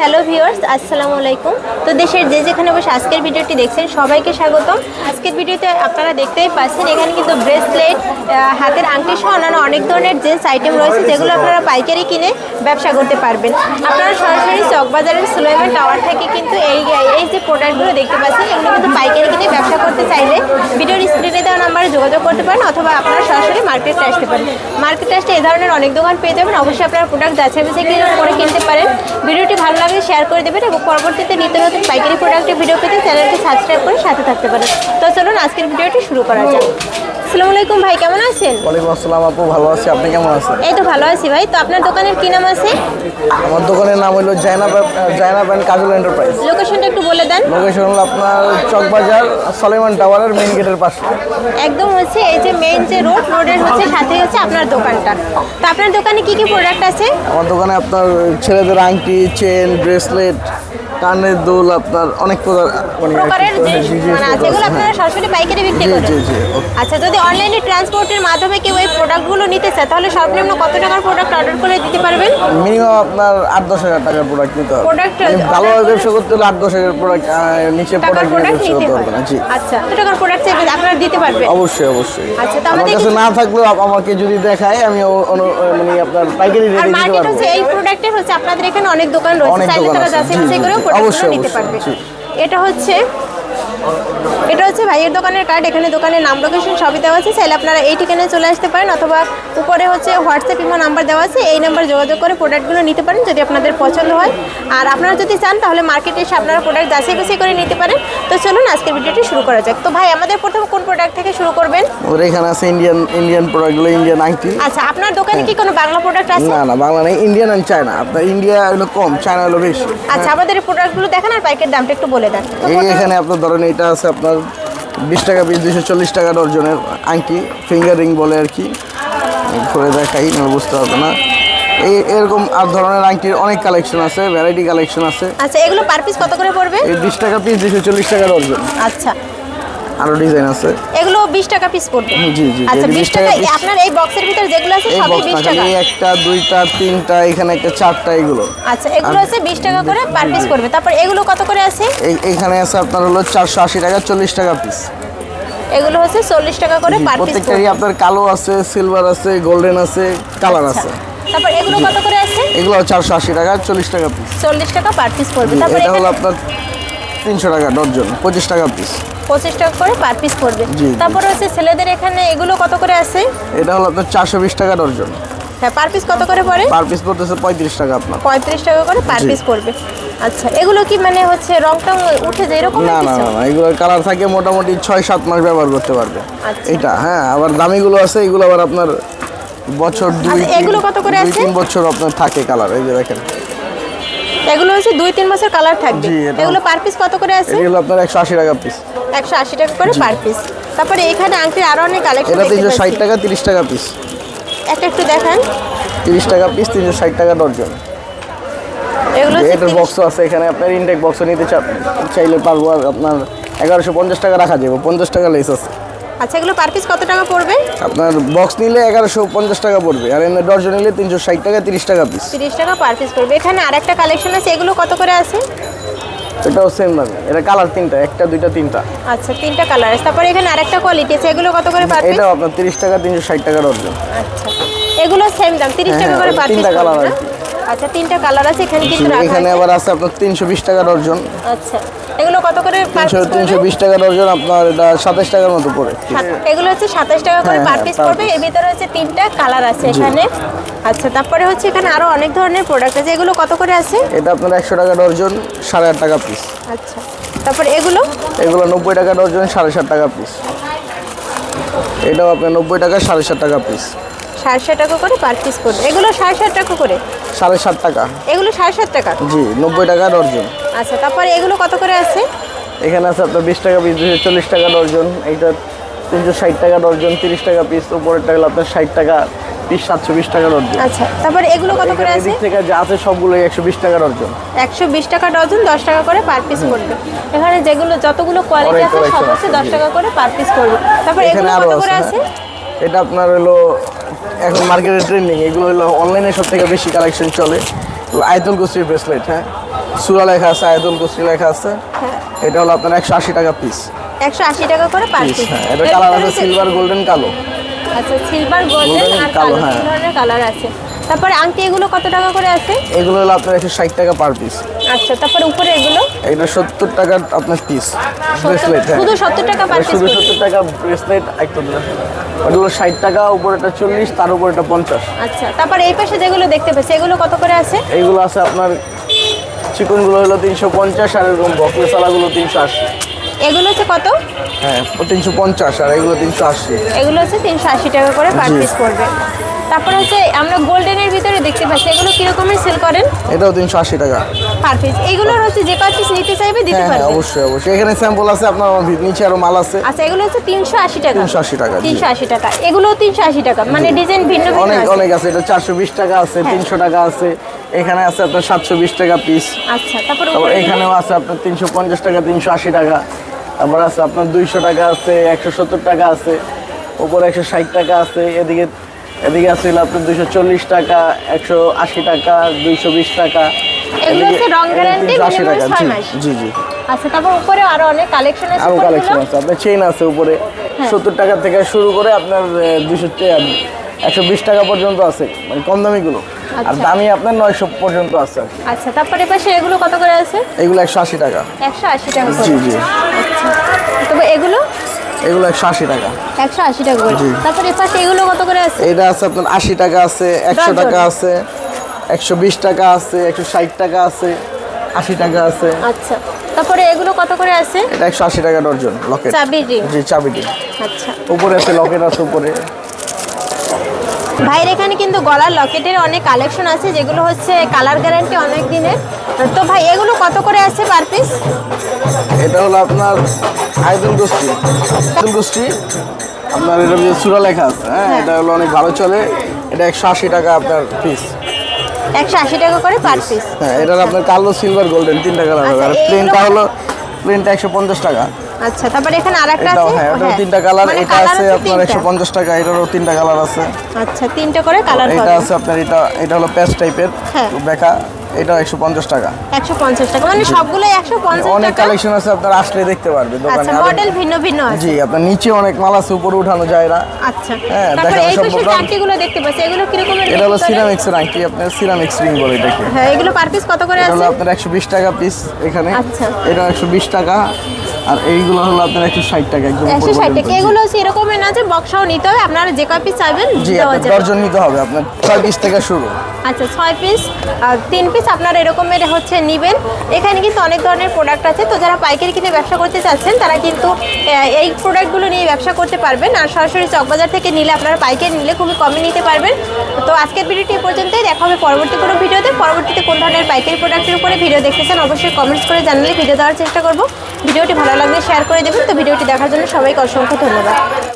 Hello viewers আসসালামু আলাইকুম। তো দেশের যে যেখানে বসে আজকের ভিডিওটি দেখছেন, সবাইকে স্বাগতম। আজকের ভিডিওতে আপনারা দেখতেই পাচ্ছেন, এখানে কিন্তু ব্রেসলেট হাতের আংটি সহ অন্যান্য অনেক ধরনের জেন্টস আইটেম রয়েছে, যেগুলো আপনারা পাইকারি কিনে ব্যবসা করতে পারবেন। আপনারা সরাসরি চকবাজারের সুলাইমান টাওয়ার থেকে কিন্তু এই এই যে প্রোডাক্টগুলো দেখতে পাচ্ছেন, এগুলো কিন্তু পাইকারি কিনে ব্যবসা করতে চাইলে ভিডিওর স্ক্রিনে দেওয়া নাম্বারে যোগাযোগ করতে পারেন, অথবা আপনারা সরাসরি মার্কেটে আসতে পারেন। মার্কেটে আসতে এই ধরনের অনেক দোকান পেয়ে যাবেন, অবশ্যই আপনারা প্রোডাক্ট যাচাই বাছাই করে কিনতে পারেন। ভিডিওটি ভালো লাগলে শেয়ার করে দেবেন এবং পরবর্তীতে নিত্য নতুন পাইকারি প্রোডাক্টের ভিডিও পেতে চ্যানেলটি সাবস্ক্রাইব করে সাথে থাকতে পারেন। তো চলুন আজকের ভিডিওটি শুরু করা যাক। আসসালামু আলাইকুম ভাই কেমন আছেন? ওয়ালাইকুম আসসালাম আপু ভালো আছি। আপনি কেমন আছেন? এই তো ভালো আছি ভাই। তো আপনার দোকানের কি নাম আছে? আমার দোকানের নাম হলো জাইনাব জাইনাব অ্যান্ড কাজল এন্টারপ্রাইজ। লোকেশনটা একটু বলে দেন। লোকেশন হলো আপনার চকবাজার সলেমান টাওয়ারের মেইন গেটের পাশে। একদম হচ্ছে এই যে মেইন যে রোড রোডের হচ্ছে সাথে হচ্ছে আপনার দোকানটা। তো আপনার দোকানে কি কি প্রোডাক্ট আছে? আমার দোকানে আপনার ছেলেদের আংটি চেন ব্রেসলেট কানের দুল আপনার অনেক প্রকার মানে প্রকারের যে জি, জি, মানে আছে এগুলো। আপনারা সরাসরি পাইকারি বিক্রি জি, করেন। জি, জি, ওকে। আচ্ছা যদি অনলাইনে ট্রান্সপোর্টের মাধ্যমে কেউ এই প্রোডাক্টগুলো নিতে চায় তাহলে সর্বনিম্ন কত টাকার প্রোডাক্ট অর্ডার করে দিতে পারবেন? মিনিমাম আপনার আট দশ হাজার টাকার প্রোডাক্ট নিতে হবে। Product মানে ভালোভাবে ব্যবসা করতে হলে আট দশ হাজার প্রোডাক্ট নিচে টাকার প্রোডাক্ট নিয়ে প্রোডাক্ট ব্যবসা নিতে করতে পারবে না জি। আচ্ছা কত টাকার প্রোডাক্ট আপনারা দিতে পারবেন? অবশ্যই অবশ্যই। আচ্ছা, তো আমার আমাদের কাছে কিছু- না থাকলেও আপ- আমাকে যদি দেখায় আমি ও- অনু- মানে আপনার পাইকারি আর রেটে দিতে মার্কেট পারব। হচ্ছে এই প্রোডাক্টের হচ্ছে আপনাদের এখানে অনেক দোকান রয়েছে। অনেক চাইলে দোকান তারা আছে, যাচাই জি, বাছাই জি, করেও জি। অবশ্যই, নিতে পারবে। এটা হচ্ছে ভাইয়ের দোকানের কার্ড এখানে দোকানের নাম লোকেশন সবই দেওয়া আছে। চাইলে আপনারা এই ঠিকানায় চলে আসতে পারেন অথবা উপরে হচ্ছে হোয়াটসঅ্যাপ ইমো নাম্বার দেওয়া আছে। এই নাম্বার যোগাযোগ করে প্রোডাক্টগুলো নিতে পারেন যদি আপনাদের পছন্দ হয়। আর আপনারা যদি চান তাহলে মার্কেটে এসে আপনারা প্রোডাক্ট যাচাই বাছাই করে নিতে পারেন। তো চলুন আজকের ভিডিওটি শুরু করা যাক। তো ভাই আমাদের প্রথম কোন প্রোডাক্ট থেকে শুরু করবেন? ওর এখানে আছে ইন্ডিয়ান ইন্ডিয়ান প্রোডাক্টগুলো ইন্ডিয়ান আইটি আচ্ছা আপনার দোকানে কি কোনো বাংলা প্রোডাক্ট আছে? না না বাংলা নেই ইন্ডিয়ান অ্যান্ড চায়না আপনার ইন্ডিয়া হলো কম চায়না হলো বেশি। আচ্ছা আমাদের এই প্রোডাক্টগুলো দেখান আর পাইকের দামটা একটু বলে দেন। এই এখানে আপনার ধরেন এটা আছে আপনার বিশ টাকা পিস দুশো চল্লিশ টাকা ডর্জনের আংটি ফিঙ্গার রিং বলে আর কি। ঘুরে দেখাই না বুঝতে পারবে না। এই এরকম আর ধরনের আংটির অনেক কালেকশন আছে ভ্যারাইটি কালেকশন আছে। আচ্ছা এগুলো পার পিস কত করে পড়বে? এই বিশ টাকা পিস দুশো চল্লিশ টাকা ডর্জন। আচ্ছা। আরও ডিজাইন আছে। এগুলো বিশ টাকা পিস পড়বে। জি, জি, আচ্ছা বিশ 20 টাকা আপনার এই বক্সের ভিতরে যেগুলো আছে এই সবই বক্স বিশ না টাকা। খালি একটা দুইটা তিনটা এখানে একটা চারটা এগুলো। আচ্ছা এগুলো হচ্ছে বিশ টাকা করে পার পিস পড়বে। তারপর এগুলো কত করে আছে? এই- এইখানে আছে আপনার হলো চারশো আশি টাকা চল্লিশ টাকা পিস এগুলো হচ্ছে চল্লিশ টাকা করে পার পিস প্রত্যেকটারই আপনার কালো আছে সিলভার আছে গোল্ডেন আছে কালার আছে। তারপর এগুলো কত করে আছে? এগুলো চারশো আশি টাকা চল্লিশ টাকা পিস চল্লিশ টাকা পার পিস পড়বে। তারপর এটা হলো আপনার তিনশো টাকা ডর্জন পঁচিশ টাকা পিস পঁচিশ টাকা করে পার পিস পড়বে। তারপর হচ্ছে ছেলেদের এখানে এগুলো কত করে আছে? এটা হলো আপনার চারশো বিশ টাকা ডর্জন হ্যাঁ পার পিস কত করে পড়ে? পার পিস পড়তেছে পঁয়ত্রিশ টাকা আপনার। পঁয়ত্রিশ টাকা করে পার পিস পড়বে। আচ্ছা এগুলো কি মানে হচ্ছে রং টং উঠে যায় এরকম না না না এগুলোর কালার থাকে মোটামুটি ছয় সাত মাস ব্যবহার করতে পারবে। আচ্ছা। এটা হ্যাঁ আবার দামিগুলো আছে এগুলো আবার আপনার বছর দুই আচ্ছা, এগুলো কত করে দুই আছে? তিন বছর আপনার থাকে কালার এই যে দেখেন। এগুলো হচ্ছে দুই তিন মাসের কালার থাকবে। এগুলো পার পিস কত করে আছে? এগুলো আপনার একশো আশি টাকা পিস একশো আশি টাকা করে পার পিস তারপরে এখানে আংটির আরও অনেক কালেকশন এটা তিনশো ষাট টাকা তিরিশ টাকা পিস একটা একটু দেখান। তিরিশ টাকা পিস তিনশো ষাট টাকা ডর্জন এগুলো এটার 30 বক্সও আছে এখানে আপনার ইনটেক বক্সও নিতে চাইলে পারব আর আপনার এগারোশো পঞ্চাশ টাকা রাখা যাবে পঞ্চাশ টাকা লেস আছে। আচ্ছা এগুলো পার পিস কত টাকা পড়বে? আপনার বক্স নিলে এগারোশো পঞ্চাশ টাকা পড়বে আর এমনি ডর্জন নিলে তিনশো ষাট টাকা তিরিশ টাকা পিস তিরিশ টাকা পার পিস পড়বে। এখানে আরেকটা কালেকশন আছে এগুলো কত করে আছে? এটাও সেম দামে এটা কালার তিনটা একটা দুইটা তিনটা। আচ্ছা তিনটা কালার আছে। তারপরে এখানে আরেকটা কোয়ালিটি আছে এগুলো কত করে পার পিস এটাও আপনার তিরিশ টাকা তিনশো ষাট টাকা ডর্জন আচ্ছা এগুলো সেম দাম তিরিশ হ্যাঁ, টাকা করে হ্যাঁ, পার পিস তিনটা কালার? কি। আচ্ছা তিনটা কালার আছে এখানে কিন্তু রাখা এখানে আবার আছে আপনার তিনশো বিশ টাকা ডর্জন আচ্ছা এগুলো কত করে তিনশো তিনশো বিশ টাকা ডর্জন আপনার এটা সাতাশ টাকার মতো পড়ে। সাত- এগুলো হচ্ছে সাতাশ টাকা করে হ্যাঁ, পার হ্যাঁ, পিস পড়বে। এর ভিতরে হচ্ছে তিনটা কালার আছে এখানে। আচ্ছা তারপরে হচ্ছে এখানে আরও অনেক ধরনের প্রোডাক্ট আছে। এগুলো কত করে আছে? এটা আপনার একশো টাকা ডর্জন সাড়ে আট টাকা পিস আচ্ছা তারপরে এগুলো? এগুলো নব্বই টাকা ডর্জন সাড়ে সাত টাকা পিস এটাও আপনার নব্বই টাকা সাড়ে সাত টাকা পিস সাড়ে ষাট টাকা করে পার পিস পড়বে। এগুলো সাড়ে ষাট টাকা করে? সাড়ে সাত টাকা। এগুলো সাড়ে সাত টাকা? জি নব্বই টাকা ডর্জন আচ্ছা তারপরে এগুলো কত করে আছে? এখানে আছে আপনার বিশ টাকা পিস দুশো চল্লিশ টাকা ডর্জন এইটা তিনশো ষাট টাকা ডর্জন তিরিশ টাকা পিস উপরেরটা হলো আপনার ষাট টাকা পিস সাতশো বিশ টাকা ডর্জন আচ্ছা তারপরে এগুলো কত করে আছে? এদিক থেকে যা আছে সবগুলোই একশো বিশ টাকা ডর্জন একশো বিশ টাকা ডজন দশ টাকা করে পার পিস পড়বে। এখানে যেগুলো যতগুলো কোয়ালিটি আছে সব হচ্ছে দশ টাকা করে পার পিস পড়বে। তারপরে এগুলো কত করে আছে হ্যাঁ। এটা আপনার হলো এখন মার্কেটে ট্রেন্ডিং এগুলো হলো অনলাইনে সব থেকে বেশি কালেকশন চলে। আয়তন কুস্তির ব্রেসলেট হ্যাঁ। সুরা লেখা আছে আয়দুল কুসরি লেখা আছে। হ্যাঁ। এটা হলো আপনার একশো আশি টাকা পিস একশো আশি টাকা করে পার পিস হ্যাঁ। এটা কালার আছে সিলভার গোল্ডেন কালো। আচ্ছা সিলভার গোল্ডেন আর কালো, হ্যাঁ। কালার আছে? তারপরে আংটি এগুলো কত টাকা করে আছে? এগুলো হলো আপনার একশো ষাট টাকা পার পিস আচ্ছা তারপরে উপরে এগুলো? এটা সত্তর টাকার আপনার পিস ব্রেসলেট হ্যাঁ। শুধু সত্তর টাকা পার পিস শুধু সত্তর টাকা ব্রেসলেট একটু ওগুলো ষাট টাকা উপরেটা চল্লিশ তার উপরেটা পঞ্চাশ। আচ্ছা তারপরে এই পাশে যেগুলো দেখতে পাচ্ছি এগুলো কত করে আছে? এগুলো আছে আপনার চিকনগুলো হলো তিনশো পঞ্চাশ আর এরকম বকলে সালাগুলো তিনশো আশি। এগুলো হচ্ছে কত? হ্যাঁ তিনশো পঞ্চাশ আর এগুলো তিনশো আশি। এগুলো হচ্ছে তিনশো আশি টাকা করে পার। পিস পড়বে। তারপরে হচ্ছে আমরা গোল্ডেনের ভিতরে দেখতে পাচ্ছি এগুলো কিরকমের সেল করেন? এটাও তিনশো আশি টাকা। পার পিস এগুলোর হচ্ছে যে পার পিস নিতে চাইবে দিতে হ্যাঁ হ্যাঁ অবশ্যই অবশ্যই। এখানে স্যাম্পল আছে আপনার নিচে আরও মাল আছে। আচ্ছা এগুলো হচ্ছে তিনশো আশি টাকা। 380 টাকা, জি। তিনশো আশি টাকা। এগুলো তিনশো আশি টাকা। মানে ডিজাইন ভিন্ন ভিন্ন অনেক আছে। অনেক আছে। এটা চারশো বিশ টাকা আছে হ্যাঁ। তিনশো টাকা আছে। এখানে আছে আপনার সাতশো বিশ টাকা পিস আচ্ছা তারপর এখানেও আছে আপনার তিনশো পঞ্চাশ টাকা তিনশো আশি টাকা। তারপর আছে আপনার দুইশো টাকা আছে একশো সত্তর টাকা আছে উপরে একশো ষাট টাকা আছে এদিকে এদিকে আছে আপনার দুইশো চল্লিশ টাকা একশো আশি টাকা দুইশো বিশ টাকা। এগুলো এদিকে- হচ্ছে রং এদিকে গ্যারান্টি 380 মিনিমাম টাকা জি জি জি। আচ্ছা তারপর উপরে আরও অনেক কালেকশন আছে আরও কালেকশন আছে আপনার চেইন আছে উপরে। হ্যাঁ। সত্তর টাকা থেকে শুরু করে আপনার একশো বিশ টাকা পর্যন্ত আছে মানে কম দামিগুলো। আর আচ্ছা। দামি আপনার নয়শো পর্যন্ত আছে। আচ্ছা তারপরে পাশে এগুলো কত করে আছে? এগুলো একশো আশি টাকা। একশো আশি টাকা জি জি। আচ্ছা। তবে এগুলো? এগুলো একশো আশি টাকা। একশো আশি টাকা করে। জি। তারপরে পাশে এগুলো কত করে আছে? এটা আছে আপনার আশি টাকা আছে একশো ডজন। টাকা আছে একশো বিশ টাকা আছে একশো ষাট টাকা আছে আশি টাকা আছে। আচ্ছা। তারপরে এগুলো কত করে আছে? এটা একশো আশি টাকা ডর্জন লকেট। চাবি ring। জি চাবিটি আচ্ছা। উপরে আছে লকেট আছে উপরে। ভাইয়ের এখানে কিন্তু গলার লকেটের অনেক কালেকশন আছে যেগুলো হচ্ছে কালার গ্যারান্টি অনেক দিনের। তো ভাই এগুলো কত করে আছে পার পিস? এটা হলো আপনার আইদুল গোষ্ঠী আইদুল গোষ্ঠী আপনার এটা যে সুরা লেখা আছে হ্যাঁ? হ্যাঁ। এটা হলো অনেক ভালো চলে। এটা একশো আশি টাকা আপনার পিস একশো আশি টাকা করে পার পিস হ্যাঁ এটার আপনার কালো সিলভার গোল্ডেন তিনটা কালার হবে। আর আচ্ছা, প্লেনটা হলো প্লেনটা একশো পঞ্চাশ টাকা। আচ্ছা তারপরে এখানে আর একটা এটাও আছে? হ্যাঁ হ্যাঁ। তিনটা কালার মানে এটা আছে আপনার তিনটা। একশো পঞ্চাশ টাকা এটারও তিনটা কালার আছে। আচ্ছা তিনটে করে কালার এটা আছে আপনার এটা এটা হলো প্যাচ টাইপের। বেকা এটাও একশো পঞ্চাশ টাকা। একশো পঞ্চাশ টাকা মানে সবগুলো একশো পঞ্চাশ অনেক কালেকশন আছে আপনার আসলে দেখতে পারবে দোকানে। আচ্ছা মডেল ভিন্ন ভিন্ন আছে। জি আপনার নিচে অনেক মাল আছে উপরে উঠানো যায় না। আচ্ছা। হ্যাঁ, তারপরে এই পাশে আংটিগুলো দেখতে পাচ্ছি এগুলো কিরকমের এটা হলো? সিরামিক্সের আংটি আপনার সিরামিক্স রিং বলে এটাকে। হ্যাঁ এগুলো পার পিস কত করে এটা হলো আপনার একশো বিশ টাকা পিস এখানে। আচ্ছা। এটা একশো বিশ টাকা। আর এইগুলো হলো আপনার একশো ষাট টাকা একদম উপর একশো ষাট পর্যন্ত। টাকা। এগুলো হচ্ছে এরকমের না যে বক্সাও নিতে হবে আপনারা যে কয় পিস চাইবেন দেওয়া যাবে। দর্জন নিতে হবে আপনার ছয় পিস থেকে শুরু। আচ্ছা ছয় পিস আর তিন পিস আপনারা এরকমের হচ্ছে নেবেন। এখানে কিন্তু অনেক ধরনের প্রোডাক্ট আছে। তো যারা পাইকারি কিনে ব্যবসা করতে চাচ্ছেন তারা কিন্তু এই প্রোডাক্টগুলো নিয়ে ব্যবসা করতে পারবেন। আর সরাসরি চকবাজার থেকে নিলে আপনারা পাইকারি নিলে খুবই কমে নিতে পারবেন। তো আজকের ভিডিওটি এই পর্যন্তই। দেখা হবে পরবর্তী কোনো ভিডিওতে। পরবর্তীতে কোন ধরনের পাইকারি প্রোডাক্টের উপরে ভিডিও দেখতে চান অবশ্যই কমেন্টস করে জানালে ভিডিও দেওয়ার চেষ্টা করব। ভিডিওটি ভালো লাগলে শেয়ার করে দেবেন তো ভিডিওটি দেখার জন্য সবাইকে অসংখ্য ধন্যবাদ।